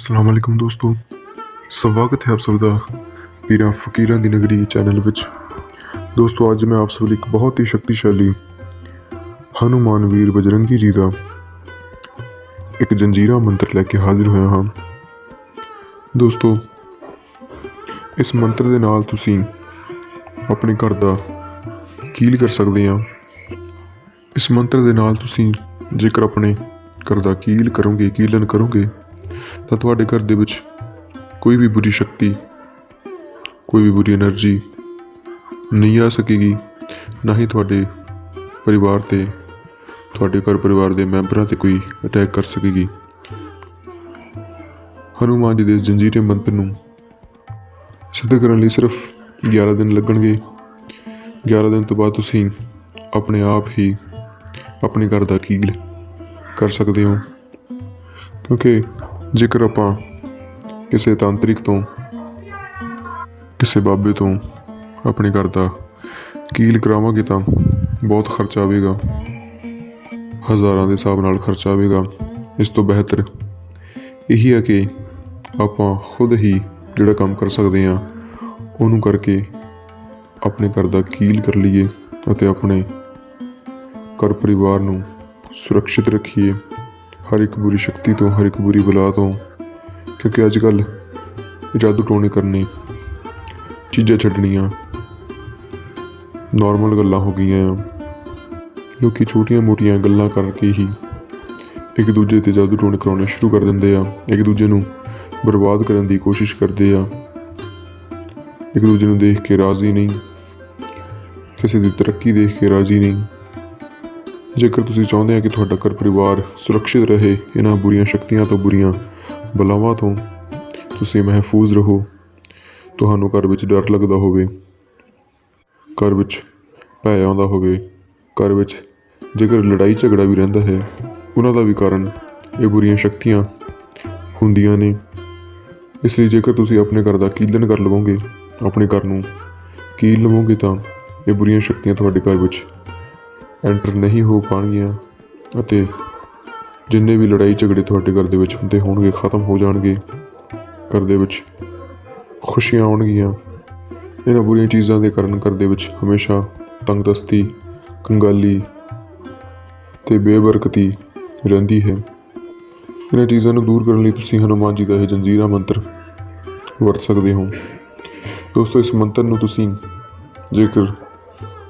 ਅਸਲਾਮ ਵਾਲੇਕੁਮ ਦੋਸਤੋ। ਸਵਾਗਤ ਹੈ ਆਪ ਸਭ ਦਾ ਪੀਰਾਂ ਫਕੀਰਾਂ ਦੀ ਨਗਰੀ ਚੈਨਲ ਵਿੱਚ। ਦੋਸਤੋ, ਅੱਜ ਮੈਂ ਆਪ ਸਭ ਲਈ ਇੱਕ ਬਹੁਤ ਹੀ ਸ਼ਕਤੀਸ਼ਾਲੀ ਹਨੂਮਾਨ ਵੀਰ ਬਜਰੰਗੀ ਜੀ ਦਾ ਇੱਕ ਜੰਜੀਰਾ ਮੰਤਰ ਲੈ ਕੇ ਹਾਜ਼ਰ ਹੋਇਆ ਹਾਂ। ਦੋਸਤੋ, ਇਸ ਮੰਤਰ ਦੇ ਨਾਲ ਤੁਸੀਂ ਆਪਣੇ ਘਰ ਦਾ ਕੀਲ ਕਰ ਸਕਦੇ ਆ ਇਸ ਮੰਤਰ ਦੇ ਨਾਲ ਤੁਸੀਂ ਜੇਕਰ ਆਪਣੇ ਘਰ ਦਾ ਕੀਲ ਕਰੋਗੇ ਕੀਲਨ ਕਰੋਗੇ ਤਾਂ ਤੁਹਾਡੇ ਘਰ ਦੇ ਵਿੱਚ ਕੋਈ ਵੀ ਬੁਰੀ ਸ਼ਕਤੀ, ਕੋਈ ਵੀ ਬੁਰੀ એનર્ਜੀ ਨਹੀਂ ਆ ਸਕੇਗੀ। ਨਾ ਹੀ ਤੁਹਾਡੇ ਪਰਿਵਾਰ ਤੇ, ਤੁਹਾਡੇ ਘਰ ਪਰਿਵਾਰ ਦੇ ਮੈਂਬਰਾਂ ਤੇ ਕੋਈ ਅਟੈਕ ਕਰ ਸਕੇਗੀ। ਹਨੂਮਾਨ ਜੀ ਦੇ ਜੰਜੀਰੇ ਮੰਤਰ ਨੂੰ ਸਿੱਧ ਕਰਨ ਲਈ ਸਿਰਫ 11 ਦਿਨ ਲੱਗਣਗੇ। 11 ਦਿਨ ਤੋਂ ਬਾਅਦ ਤੁਸੀਂ ਆਪਣੇ ਆਪ ਹੀ ਆਪਣੇ ਘਰ ਦਾ ਕੀਲ ਕਰ ਸਕਦੇ ਹੋ? ਕਿਉਂਕਿ ਜੇਕਰ ਆਪਾਂ ਕਿਸੇ ਤਾਂਤਰਿਕ ਤੋਂ, ਕਿਸੇ ਬਾਬੇ ਤੋਂ ਆਪਣੇ ਘਰ ਦਾ ਕੀਲ ਕਰਾਵਾਂਗੇ ਤਾਂ ਬਹੁਤ ਖਰਚਾ ਆਵੇਗਾ। ਹਜ਼ਾਰਾਂ ਦੇ ਹਿਸਾਬ ਨਾਲ ਖਰਚਾ ਆਵੇਗਾ। ਇਸ ਤੋਂ ਬਿਹਤਰ ਇਹੀ ਹੈ ਕਿ ਆਪਾਂ ਖੁਦ ਹੀ ਜਿਹੜਾ ਕੰਮ ਕਰ ਸਕਦੇ ਹਾਂ, ਉਹਨੂੰ ਕਰਕੇ ਆਪਣੇ ਘਰ ਦਾ ਕੀਲ ਕਰ ਲਈਏ ਅਤੇ ਆਪਣੇ ਘਰ ਪਰਿਵਾਰ ਨੂੰ ਸੁਰੱਖਿਅਤ ਰੱਖੀਏ। ਹਰ ਇੱਕ ਬੁਰੀ ਸ਼ਕਤੀ ਤੋਂ, ਹਰ ਇੱਕ ਬੁਰੀ ਬਲਾ ਤੋਂ। ਕਿਉਂਕਿ ਅੱਜ ਕੱਲ ਜਾਦੂ ਟੋਣੇ ਕਰਨੇ, ਚੀਜ਼ਾਂ ਛੱਡਣੀਆਂ ਨਾਰਮਲ ਗੱਲਾਂ ਹੋ ਗਈਆਂ ਆ। ਲੋਕੀ ਛੋਟੀਆਂ-ਮੋਟੀਆਂ ਗੱਲਾਂ ਕਰਕੇ ਹੀ ਇੱਕ ਦੂਜੇ ਤੇ ਜਾਦੂ ਟੋਣੇ ਕਰਾਉਣੇ ਸ਼ੁਰੂ ਕਰ ਦਿੰਦੇ ਆ। ਇੱਕ ਦੂਜੇ ਨੂੰ ਬਰਬਾਦ ਕਰਨ ਦੀ ਕੋਸ਼ਿਸ਼ ਕਰਦੇ ਆ। ਇੱਕ ਦੂਜੇ ਨੂੰ ਦੇਖ ਕੇ ਰਾਜ਼ੀ ਨਹੀਂ, ਕਿਸੇ ਦੀ ਤਰੱਕੀ ਦੇਖ ਕੇ ਰਾਜ਼ੀ ਨਹੀਂ। ਜੇਕਰ ਤੁਸੀਂ ਚਾਹੁੰਦੇ ਆ ਕਿ ਤੁਹਾਡਾ ਘਰ ਪਰਿਵਾਰ ਸੁਰੱਖਿਅਤ ਰਹੇ, ਇਹਨਾਂ ਬੁਰੀਆਂ ਸ਼ਕਤੀਆਂ ਤੋਂ ਬੁਰੀਆਂ ਬਲਾਵਾਂ ਤੋਂ ਤੁਸੀਂ ਮਹਿਫੂਜ਼ ਰਹੋ। ਤੁਹਾਨੂੰ ਘਰ ਵਿੱਚ ਡਰ ਲੱਗਦਾ ਹੋਵੇ। ਘਰ ਵਿੱਚ ਭੈ ਆਉਂਦਾ ਹੋਵੇ। ਘਰ ਵਿੱਚ ਜੇਕਰ ਲੜਾਈ ਝਗੜਾ ਵੀ ਰਹਿੰਦਾ ਹੈ, ਉਹਨਾਂ ਦਾ ਵੀ ਕਾਰਨ ਇਹ ਬੁਰੀਆਂ ਸ਼ਕਤੀਆਂ ਹੁੰਦੀਆਂ ਨੇ। ਇਸ ਲਈ ਜੇਕਰ ਤੁਸੀਂ ਆਪਣੇ ਘਰ ਦਾ ਕੀਲਨ ਕਰ ਲਵੋਗੇ, ਆਪਣੇ ਘਰ ਨੂੰ ਕੀਲ ਲਵੋਗੇ ਤਾਂ ਇਹ ਬੁਰੀਆਂ ਸ਼ਕਤੀਆਂ ਤੁਹਾਡੇ ਘਰ ਵਿੱਚ ਐਂਟਰ ਨਹੀਂ ਹੋ ਪਾਣਗੀਆਂ ਅਤੇ ਜਿੰਨੇ ਵੀ ਲੜਾਈ ਝਗੜੇ ਤੁਹਾਡੇ ਘਰ ਦੇ ਵਿੱਚ ਹੁੰਦੇ ਹੋਣਗੇ, ਖਤਮ ਹੋ ਜਾਣਗੇ, ਘਰ ਦੇ ਵਿੱਚ ਖੁਸ਼ੀਆਂ ਆਉਣਗੀਆਂ। ਇਹਨਾਂ ਬੁਰੀਆਂ ਚੀਜ਼ਾਂ ਦੇ ਕਾਰਨ ਘਰ ਦੇ ਵਿੱਚ ਹਮੇਸ਼ਾ ਤੰਗਦਸਤੀ, ਕੰਗਾਲੀ ਤੇ ਬੇਬਰਕਤੀ ਰਹਿੰਦੀ ਹੈ। ਇਹਨਾਂ ਚੀਜ਼ਾਂ ਨੂੰ ਦੂਰ ਕਰਨ ਲਈ ਤੁਸੀਂ ਹਨੂਮਾਨ ਜੀ ਦਾ ਇਹ ਜੰਜੀਰਾ ਮੰਤਰ ਵਰਤ ਸਕਦੇ ਹੋ। ਦੋਸਤੋ, ਇਸ ਮੰਤਰ ਨੂੰ ਤੁਸੀਂ ਜੇਕਰ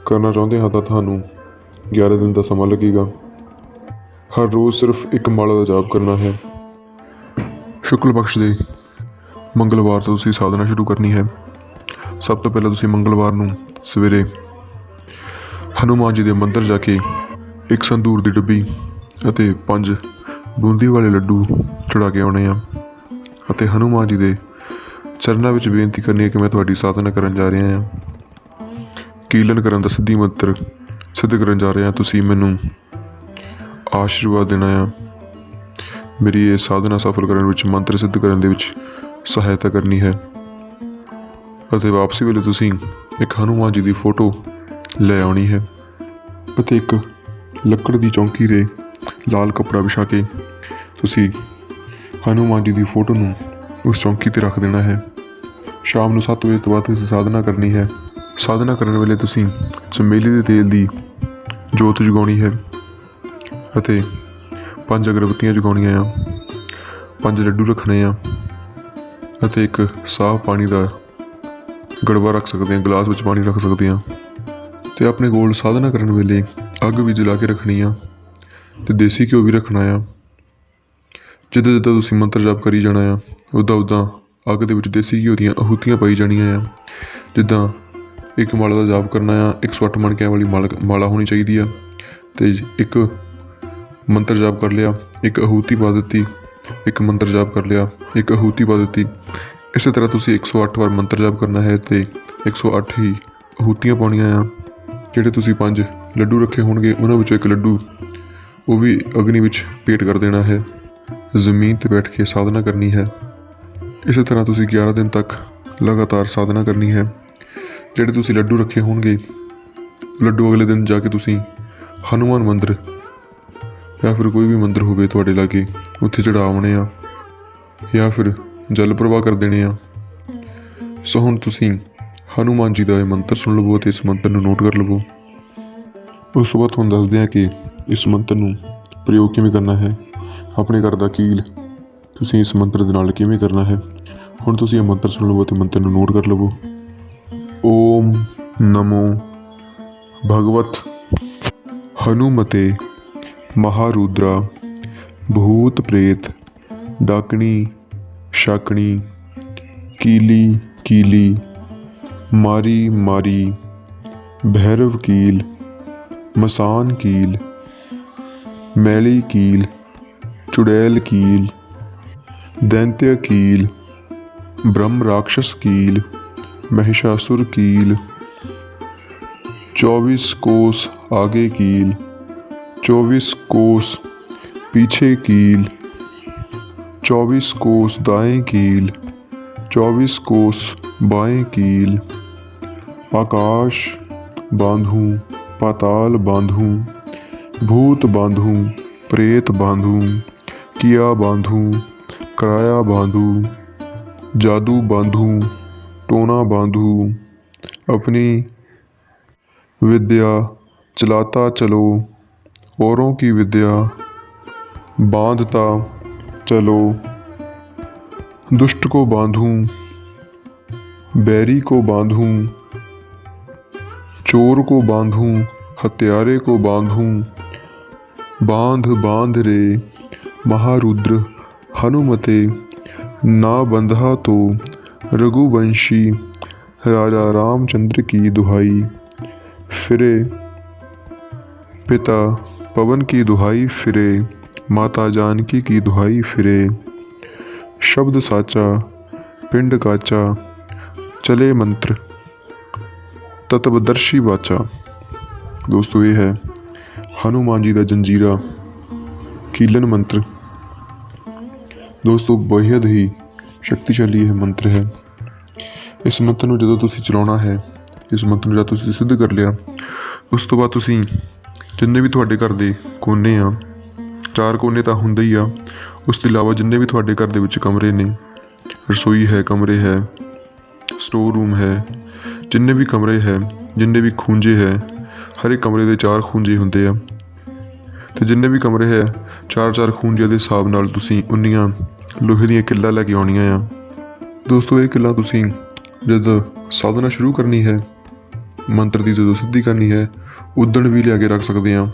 ਕਰਨਾ ਚਾਹੁੰਦੇ ਹਾਂ ਤਾਂ ਤੁਹਾਨੂੰ 11 ਦਿਨ ਦਾ ਸਮਾਂ ਲੱਗੇਗਾ। ਹਰ ਰੋਜ਼ ਸਿਰਫ ਇੱਕ ਮਾਲਾ ਦਾ ਜਾਪ ਕਰਨਾ ਹੈ। ਸ਼ੁਕਲ ਪਕਸ਼ ਦੇ। ਮੰਗਲਵਾਰ ਤੋਂ ਤੁਸੀਂ ਸਾਧਨਾ ਸ਼ੁਰੂ ਕਰਨੀ ਹੈ। ਸਭ ਤੋਂ ਪਹਿਲਾਂ ਤੁਸੀਂ ਮੰਗਲਵਾਰ ਨੂੰ ਸਵੇਰੇ ਹਨੂਮਾਨ ਜੀ ਦੇ ਮੰਦਰ ਜਾ ਕੇ ਇੱਕ ਸੰਦੂਰ ਦੀ ਡੱਬੀ ਅਤੇ ਪੰਜ ਬੂੰਦੀ ਵਾਲੇ ਲੱਡੂ ਚੜਾ ਕੇ ਆਉਣੇ ਆ ਅਤੇ ਹਨੂਮਾਨ ਜੀ ਦੇ ਚਰਨਾਂ ਵਿੱਚ ਬੇਨਤੀ ਕਰਨੀ ਹੈ ਕਿ ਮੈਂ ਤੁਹਾਡੀ ਸਾਧਨਾ ਕਰਨ ਜਾ ਰਿਹਾ ਹਾਂ। ਕੀਲਨ ਕਰਨ ਦਾ ਸਿੱਧੀ ਮੰਤਰ ਸਿੱਧ ਕਰਨ ਜਾ ਰਹੇ ਹਾਂ। ਤੁਸੀਂ ਮੈਨੂੰ ਆਸ਼ੀਰਵਾਦ ਦੇਣਾ ਆ। ਮੇਰੀ ਇਹ ਸਾਧਨਾ ਸਫਲ ਕਰਨ ਵਿੱਚ, ਮੰਤਰ ਸਿੱਧ ਕਰਨ ਦੇ ਵਿੱਚ ਸਹਾਇਤਾ ਕਰਨੀ ਹੈ। ਅਤੇ ਵਾਪਸੀ ਵੇਲੇ ਤੁਸੀਂ ਇੱਕ ਹਨੂਮਾਨ ਜੀ ਦੀ ਫੋਟੋ ਲੈ ਆਉਣੀ ਹੈ ਅਤੇ ਇੱਕ ਲੱਕੜ ਦੀ ਚੌਂਕੀ 'ਤੇ ਲਾਲ ਕੱਪੜਾ ਵਿਛਾ ਕੇ ਤੁਸੀਂ ਹਨੂਮਾਨ ਜੀ ਦੀ ਫੋਟੋ ਨੂੰ ਉਸ ਚੌਂਕੀ ਤੇ ਰੱਖ ਦੇਣਾ ਹੈ। ਸ਼ਾਮ ਨੂੰ 7 ਵਜੇ ਤੋਂ ਬਾਅਦ ਤੁਸੀਂ ਸਾਧਨਾ ਕਰਨੀ ਹੈ। ਸਾਧਨਾ ਕਰਨ ਵੇਲੇ ਤੁਸੀਂ ਚਮੇਲੀ ਦੇ ਤੇਲ ਦੀ ਜੋਤ ਜਗਾਉਣੀ ਹੈ ਅਤੇ ਪੰਜ ਅਗਰਬੱਤੀਆਂ ਜਗਾਉਣੀਆਂ ਆ, ਪੰਜ ਲੱਡੂ ਰੱਖਣੇ ਆ ਅਤੇ ਇੱਕ ਸਾਫ਼ ਪਾਣੀ ਦਾ ਗੜਵਾ ਰੱਖ ਸਕਦੇ ਹਾਂ ਗਲਾਸ ਵਿੱਚ ਪਾਣੀ ਰੱਖ ਸਕਦੇ ਹਾਂ ਤੇ ਆਪਣੇ ਕੋਲ ਸਾਧਨਾ ਕਰਨ ਵੇਲੇ ਅੱਗ ਵੀ ਜਲਾ ਕੇ ਰੱਖਣੀ ਆ ਤੇ ਦੇਸੀ ਘਿਓ ਵੀ ਰੱਖਣਾ ਆ। ਜਿੱਦਾਂ ਜਿੱਦਾਂ ਤੁਸੀਂ ਮੰਤਰ ਜਾਪ ਕਰੀ ਜਾਣਾ ਆ, ਉਦਾਂ ਉਦਾਂ ਅੱਗ ਦੇ ਵਿੱਚ ਦੇਸੀ ਘਿਓ ਦੀਆਂ ਆਹੂਤੀਆਂ ਪਾਈ ਜਾਣੀਆਂ ਆ। ਜਿੱਦਾਂ ਇੱਕ ਮਾਲਾ ਦਾ ਜਾਪ ਕਰਨਾ ਆ 108 ਮਣਕਿਆਂ ਵਾਲੀ ਮਾਲਾ ਮਾਲਾ ਹੋਣੀ ਚਾਹੀਦੀ ਆ। ਤੇ ਇੱਕ ਮੰਤਰ ਜਾਪ ਕਰ ਲਿਆ, ਇੱਕ ਆਹੂਤੀ ਪਾ ਦਿੱਤੀ, ਇੱਕ ਮੰਤਰ ਜਾਪ ਕਰ ਲਿਆ, ਇੱਕ ਆਹੂਤੀ ਪਾ ਦਿੱਤੀ। ਇਸੇ ਤਰ੍ਹਾਂ ਤੁਸੀਂ 108 ਵਾਰ ਮੰਤਰ ਜਾਪ ਕਰਨਾ ਹੈ ਤੇ 108 ਹੀ ਆਹੂਤੀਆਂ ਪਾਉਣੀਆਂ ਆ, ਜਿਹੜੇ ਤੁਸੀਂ ਪੰਜ ਲੱਡੂ ਰੱਖੇ ਹੋਣਗੇ, ਉਹਨਾਂ ਵਿੱਚੋਂ ਇੱਕ ਲੱਡੂ ਉਹ ਵੀ ਅਗਨੀ ਵਿੱਚ ਪੇਟ ਕਰ ਦੇਣਾ ਹੈ। ਜ਼ਮੀਨ ਤੇ ਬੈਠ ਕੇ ਸਾਧਨਾ ਕਰਨੀ ਹੈ। ਇਸੇ ਤਰ੍ਹਾਂ ਤੁਸੀਂ 11 ਦਿਨ ਤੱਕ ਲਗਾਤਾਰ ਸਾਧਨਾ ਕਰਨੀ ਹੈ। ਜਿਹੜੇ ਤੁਸੀਂ ਲੱਡੂ ਰੱਖੇ ਹੋਣਗੇ। ਲੱਡੂ ਅਗਲੇ ਦਿਨ ਜਾ ਕੇ ਤੁਸੀਂ ਹਨੂਮਾਨ ਮੰਦਿਰ ਜਾਂ ਫਿਰ ਕੋਈ ਵੀ ਮੰਦਿਰ ਹੋਵੇ ਤੁਹਾਡੇ ਲਾਗੇ, ਉੱਥੇ ਚੜਾਉਣੇ ਆ ਜਾਂ ਫਿਰ ਜਲ ਪ੍ਰਵਾਹ ਕਰ ਦੇਣੇ ਆ। ਸੋ ਹੁਣ ਤੁਸੀਂ ਹਨੂਮਾਨ ਜੀ ਦਾ ਇਹ ਮੰਤਰ ਸੁਣ ਲਵੋ ਤੇ ਇਸ ਮੰਤਰ ਨੂੰ ਨੋਟ ਕਰ ਲਵੋ। ਉਸ ਤੋਂ ਬਾਅਦ ਤੁਹਾਨੂੰ ਦੱਸਦੇ ਹਾਂ ਕਿ ਇਸ ਮੰਤਰ ਨੂੰ ਪ੍ਰਯੋਗ ਕਿਵੇਂ ਕਰਨਾ ਹੈ। ਆਪਣੇ ਘਰ ਦਾ ਕੀਲ ਤੁਸੀਂ ਇਸ ਮੰਤਰ ਦੇ ਨਾਲ ਕਿਵੇਂ ਕਰਨਾ ਹੈ। ਹੁਣ ਤੁਸੀਂ ਇਹ ਮੰਤਰ ਸੁਣ ਲਵੋ ਤੇ ਮੰਤਰ ਨੂੰ ਨੋਟ ਕਰ ਲਵੋ। ਓਮ ਨਮੋ ਭਗਵਤ ਹਨੂਮਤੇ ਮਹਾਰੁਦਰਾ ਭੂਤ ਪ੍ਰੇਤ ਡਾਕਣੀ ਸ਼ਾਕਣੀ ਕੀਲੀ ਕੀਲੀ ਮਾਰੀ ਮਾਰੀ ਭੈਰਵ ਕੀਲ ਮਸਾਨ ਕੀਲ ਮੈਲੀ ਕੀਲ ਚੁੜੈਲ ਕੀਲ ਦੈਂਤਯ ਕੀਲ ब्रह्म राक्षस कील महिषासुर कील। चौबीस कोस आगे कील। चौबीस कोस पीछे कील। चौबीस कोस दाएँ कील। चौबीस कोस बाएँ कील। आकाश बांधूं, पाताल बांधूं, भूत बांधूं, प्रेत बांधूं, किया बांधूं, कराया बांधूं, जादू बांधूं टोना बांधूं। अपनी विद्या चलाता चलो, औरों की विद्या बांधता चलो। दुष्ट को बांधूं, बैरी को बांधूं, चोर को बांधूं, हत्यारे को बांधूं। बाँध बाँध रे, महारुद्र, हनुमते, ना बंधा तो रघुवंशी राजा रामचंद्र की दुहाई। फिरे, पिता पवन की दुहाई फिरे, माता जानकी की दुहाई फिरे। शब्द साचा, पिंड काचा, चले मंत्र, तत्वदर्शी वाचा। दोस्तों, ये है हनुमान जी का जंजीरा, कीलन मंत्र। दोस्तों, बेहद ही ਸ਼ਕਤੀਸ਼ਾਲੀ ਇਹ ਮੰਤਰ ਹੈ। ਇਸ ਮੰਤਰ ਨੂੰ ਜਦੋਂ ਤੁਸੀਂ ਚਲਾਉਣਾ ਹੈ, ਇਸ ਮੰਤਰ ਨੂੰ ਜਦੋਂ ਤੁਸੀਂ ਸਿੱਧ ਕਰ ਲਿਆ, ਉਸ ਤੋਂ ਬਾਅਦ ਤੁਸੀਂ ਜਿੰਨੇ ਵੀ ਤੁਹਾਡੇ ਘਰ ਦੇ ਕੋਨੇ ਆ, ਚਾਰ ਕੋਨੇ ਤਾਂ ਹੁੰਦੇ ਹੀ ਆ, ਉਸ ਤੋਂ ਇਲਾਵਾ ਜਿੰਨੇ ਵੀ ਤੁਹਾਡੇ ਘਰ ਦੇ ਵਿੱਚ ਕਮਰੇ ਨੇ, ਰਸੋਈ ਹੈ, ਕਮਰੇ ਹੈ ਸਟੋਰ ਰੂਮ ਹੈ, ਜਿੰਨੇ ਵੀ ਕਮਰੇ ਹੈ, ਜਿੰਨੇ ਵੀ ਖੂੰਜੇ ਹੈ, ਹਰ ਇੱਕ ਕਮਰੇ ਦੇ ਚਾਰ ਖੂੰਜੇ ਹੁੰਦੇ ਆ। ਤੇ ਜਿੰਨੇ ਵੀ ਕਮਰੇ ਹੈ ਚਾਰ ਚਾਰ ਖੂੰਜਿਆਂ ਦੇ ਹਿਸਾਬ ਨਾਲ ਤੁਸੀਂ ਉਨੀਆਂ ਲੋਹੇ ਦੀਆਂ ਕਿੱਲਾਂ ਲੈ ਕੇ ਆਉਣੀਆਂ ਆ। ਦੋਸਤੋ, ਇਹ ਕਿੱਲਾਂ ਤੁਸੀਂ ਜਦ ਸਾਧਨਾ ਸ਼ੁਰੂ ਕਰਨੀ ਹੈ, ਮੰਤਰ ਦੀ ਜਦੋਂ ਸਿੱਧੀ ਕਰਨੀ ਹੈ, ਉਦਣ ਵੀ ਲਿਆ ਕੇ ਰੱਖ ਸਕਦੇ ਆ।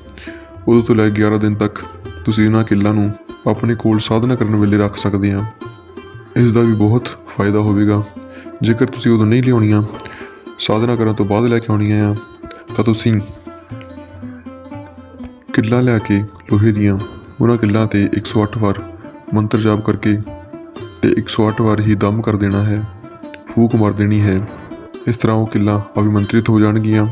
ਉਦੋਂ ਤੋਂ ਲੈ ਕੇ 11 ਦਿਨ ਤੱਕ ਤੁਸੀਂ ਇਹਨਾਂ ਕਿੱਲਾਂ ਨੂੰ ਆਪਣੇ ਕੋਲ ਸਾਧਨਾ ਕਰਨ ਵੇਲੇ ਰੱਖ ਸਕਦੇ ਆ। ਇਸ ਦਾ ਵੀ ਬਹੁਤ ਫਾਇਦਾ ਹੋਵੇਗਾ। ਜੇਕਰ ਤੁਸੀਂ ਉਦੋਂ ਨਹੀਂ ਲਿਆਉਣੀਆਂ, ਸਾਧਨਾ ਕਰਨ ਤੋਂ ਬਾਅਦ ਲੈ ਕੇ ਆਉਣੀਆਂ ਆ, ਤਾਂ ਤੁਸੀਂ ਕਿੱਲਾਂ ਲਿਆ ਕੇ ਲੋਹੇ ਦੀਆਂ ਉਹਨਾਂ ਕਿੱਲਾਂ ਤੇ 108 ਵਾਰ ਮੰਤਰ ਜਾਪ ਕਰਕੇ ਤੇ 108 ਵਾਰ ਹੀ ਦਮ ਕਰ ਦੇਣਾ ਹੈ, ਫੂਕ ਮਾਰ ਦੇਣੀ ਹੈ। ਇਸ ਤਰ੍ਹਾਂ ਉਹ ਕਿੱਲਾਂ ਅਭਿਮੰਤਰਿਤ ਹੋ ਜਾਣਗੀਆਂ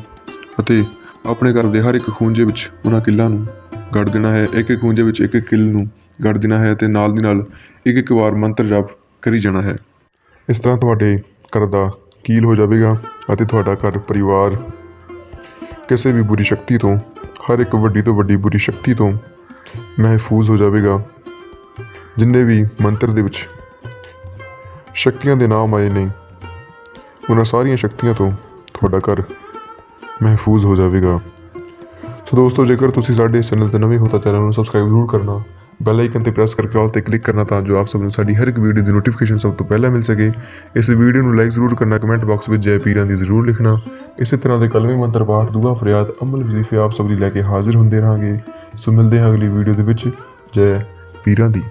ਅਤੇ ਆਪਣੇ ਘਰ ਦੇ ਹਰ ਇੱਕ ਖੂੰਜੇ ਵਿੱਚ ਉਹਨਾਂ ਕਿੱਲਾਂ ਨੂੰ ਗੜ ਦੇਣਾ ਹੈ। ਇੱਕ ਇੱਕ ਖੂੰਜੇ ਵਿੱਚ ਇੱਕ ਇੱਕ ਕਿੱਲ ਨੂੰ ਗੜ ਦੇਣਾ ਹੈ ਤੇ ਨਾਲ ਦੀ ਨਾਲ ਇੱਕ ਇੱਕ ਵਾਰ ਮੰਤਰ ਜਾਪ ਕਰੀ ਜਾਣਾ ਹੈ। ਇਸ ਤਰ੍ਹਾਂ ਤੁਹਾਡੇ ਘਰ ਦਾ ਕੀਲ ਹੋ ਜਾਵੇਗਾ ਅਤੇ ਤੁਹਾਡਾ ਘਰ ਪਰਿਵਾਰ ਕਿਸੇ ਵੀ ਬੁਰੀ ਸ਼ਕਤੀ ਤੋਂ, ਹਰ ਇੱਕ ਵੱਡੀ ਤੋਂ ਵੱਡੀ ਬੁਰੀ ਸ਼ਕਤੀ ਤੋਂ ਮਹਿਫੂਜ਼ ਹੋ ਜਾਵੇਗਾ। ਜਿੰਨੇ ਵੀ ਮੰਤਰ ਦੇ ਵਿੱਚ ਸ਼ਕਤੀਆਂ ਦੇ ਨਾਮ ਆਏ ਨੇ, ਉਹਨਾਂ ਸਾਰੀਆਂ ਸ਼ਕਤੀਆਂ ਤੋਂ ਤੁਹਾਡਾ ਘਰ ਮਹਿਫੂਜ਼ ਹੋ ਜਾਵੇਗਾ। ਸੋ ਦੋਸਤੋ, ਜੇਕਰ ਤੁਸੀਂ ਸਾਡੇ ਇਸ ਚੈਨਲ ਤੇ ਨਵੇਂ ਹੋ ਤਾਂ ਚੈਨਲ ਨੂੰ ਸਬਸਕ੍ਰਾਈਬ ਜ਼ਰੂਰ ਕਰਨਾ। ਬੈਲ ਆਈਕਨ ਤੇ ਪ੍ਰੈਸ ਕਰਕੇ ਆਲ ਤੇ ਕਲਿੱਕ ਕਰਨਾ ਤਾਂ ਜੋ ਆਪ ਸਭ ਨੂੰ ਸਾਡੀ ਹਰ ਇੱਕ ਵੀਡੀਓ ਦੀ ਨੋਟੀਫਿਕੇਸ਼ਨ ਸਭ ਤੋਂ ਪਹਿਲਾਂ ਮਿਲ ਸਕੇ। ਇਸ ਵੀਡੀਓ ਨੂੰ ਲਾਈਕ ਜ਼ਰੂਰ ਕਰਨਾ ਕਮੈਂਟ ਬਾਕਸ ਵਿੱਚ ਜੈ ਪੀਰਾਂ ਦੀ ਜ਼ਰੂਰ ਲਿਖਣਾ। ਇਸੇ ਤਰ੍ਹਾਂ ਦੇ ਕਲਮੀ ਮੰਤਰ ਪਾਠ, ਦੁਆ ਫਰਿਆਦ, ਅਮਲ ਵਜ਼ੀਫੇ ਆਪ ਸਭ ਲਈ ਲੈ ਕੇ ਹਾਜ਼ਰ ਹੁੰਦੇ ਰਹਾਂਗੇ। ਸੋ ਮਿਲਦੇ ਹਾਂ ਅਗਲੀ ਵੀਡੀਓ ਦੇ ਵਿੱਚ। ਜੈ ਪੀਰਾਂ ਦੀ।